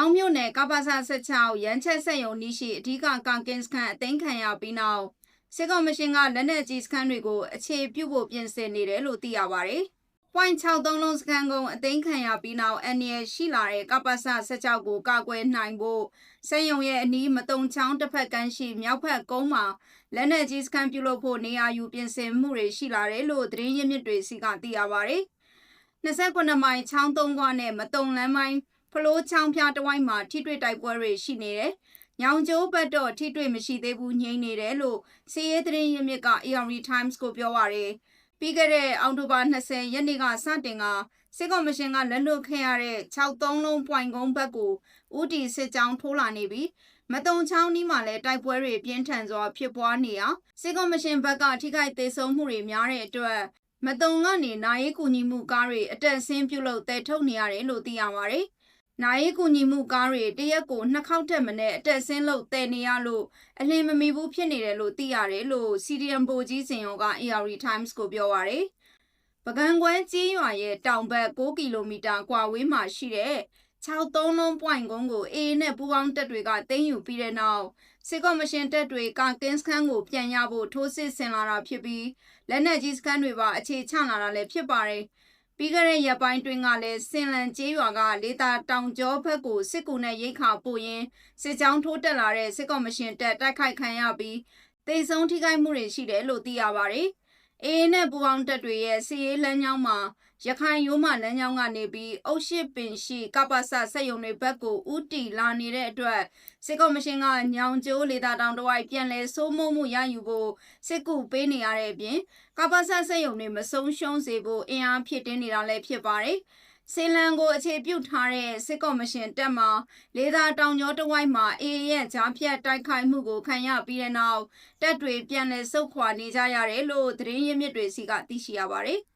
င်းမြို့နယ်ကပ္ပစ16ရန်ချက်ဆက်ယုံနီးရှိအဓိကကာကင်စခန်အသိမ်းခံရပြီးနောက်စစ်ကောင်မရှင်ကလက်နက်ကြီးစခန်းတွေကိုအခြေပြုဖို့ပြင်ဆင်နေတယ်လို့သိရပါတယ်။ point 63လုံးစခန်းကုန်းအသိမ်းခံရပြီးနောက်အန်ရရှိလာတဲ့ကပ္ပစ16ကိုကာကွယ်နိုင်ဖို့ဆက်ယုံရဲ့အနီးမတုံချောင်းတစ်ဖက်ကမ်းရှိမြောက်ဖက်ကုန်းမှာလက်နက်ကြီးစခန်းပြုလုပ်ဖို့နေရာယူပြင်ဆင်မှုတွေရှိလာတယ်လို့သတင်းရင်းမြစ်တွေစီကသိရပါတယ်။29မိုင်ချောင်းသုံးခွနဲ့မတုံလမ်းမိုင်း ဖလိုးချောင်းဖျားတဝိုင်းမှာထိတွေ့တိုက်ပွဲတွေရှိနေတယ်။ညောင်ကျိုးဘက်တော့ထိတွေ့မရှိသေးဘူးငြိမ့်နေတယ်လို့စီးရဲသတင်းရင်းမြစ်က AR Times ကိုပြောပါရယ်။ပြီးခဲ့တဲ့အောက်တိုဘာ20ရက်နေ့ကစတင်ကစစ်ကောင်မရှင်ကလက်လွတ်ခဲ့ရတဲ့63လုံးပွိုင်ကုန်းဘက်ကိုဦးတီစစ်ကြောင်းထိုးလာနေပြီးမတုံချောင်းနီးမှာလည်းတိုက်ပွဲတွေပြင်းထန်စွာဖြစ်ပွားနေအောင်စစ်ကောင်မရှင်ဘက်ကထိခိုက်သေးဆုံးမှုတွေများတဲ့အတွက်မတုံကနေနိုင်ရေးကူညီမှုကားတွေအတက်ဆင်းပြုတ်လို့တဲထုတ်နေရတယ်လို့သိရပါတယ်။ နိုင်ရေးကူညီမှုကားတွေတရက်ကိုနှစ်ခေါက်တက်မနဲ့အတက်ဆင်းလို့တဲနေရလို့အလင်းမမီဘူးဖြစ်နေတယ်လို့သိရတယ်လို့ CDM ပိုကြီးစင်ရောက AR Times ကိုပြောပါရယ်။ပကံကွဲကြီးရွာရဲ့တောင်ဘက်6ကီလိုမီတာကွာဝေးမှာရှိတဲ့63လုံးပွိုင်ကုန်းကိုအေးနဲ့ပူပေါင်းတပ်တွေကတင်းယူပြီးတဲ့နောက်စစ်ကော်မရှင်တပ်တွေကကင်းစခန်းကိုပြန်ရဖို့ထိုးစစ်ဆင်လာတာဖြစ်ပြီးလက်နက်ကြီးစခန်းတွေပါအခြေချလာတာလည်းဖြစ်ပါတယ်။ ပြီးခဲ့တဲ့ရက်ပိုင်းတွင်ကလည်းစင်လန်ကျေးရွာကလေတာတောင်ကျောဘက်ကိုစစ်ကူနဲ့ရိတ်ခါပို့ရင်းစစ်ကြောင်းထိုးတက်လာတဲ့စစ်ကော်မရှင်တပ်တိုက်ခိုက်ခံရပြီးတေဆုံးထိခိုက်မှုတွေရှိတယ်လို့သိရပါတယ်။ အေးနဲ့ပူပေါင်းတပ်တွေရဲ့စီးရေးလမ်းကြောင်းမှာရခိုင်ရိုးမလမ်းကြောင်းကနေပြီးအုတ်ရှိပင်ရှိကပ္ပစဆက်ယုံတွေဘက်ကိုဥတီလာနေတဲ့အတွက်စစ်ကော်မရှင်ကညောင်ကျိုးလေတာတောင်တဝိုက်ပြန်လဲစိုးမိုးမှုရယူဖို့စစ်ကူပေးနေရတဲ့အပြင်ကပ္ပစဆက်ယုံတွေမဆုံးရှုံးစေဖို့အင်အားဖြစ်တင်းနေတာလည်းဖြစ်ပါတယ် စင်လန်ကိုအခြေပြုထားတဲ့စစ်ကော်မရှင်တပ်မှလေသာတောင်ကျောတဝိုက်မှာအေးရဲ့ဂျားဖြတ်တိုက်ခိုက်မှုကိုခံရပြီးတဲ့နောက်တပ်တွေပြန်လည်ဆုတ်ခွာနေကြရတယ်လို့သတင်းရင်းမြစ်တွေစီကသိရှိရပါတယ်။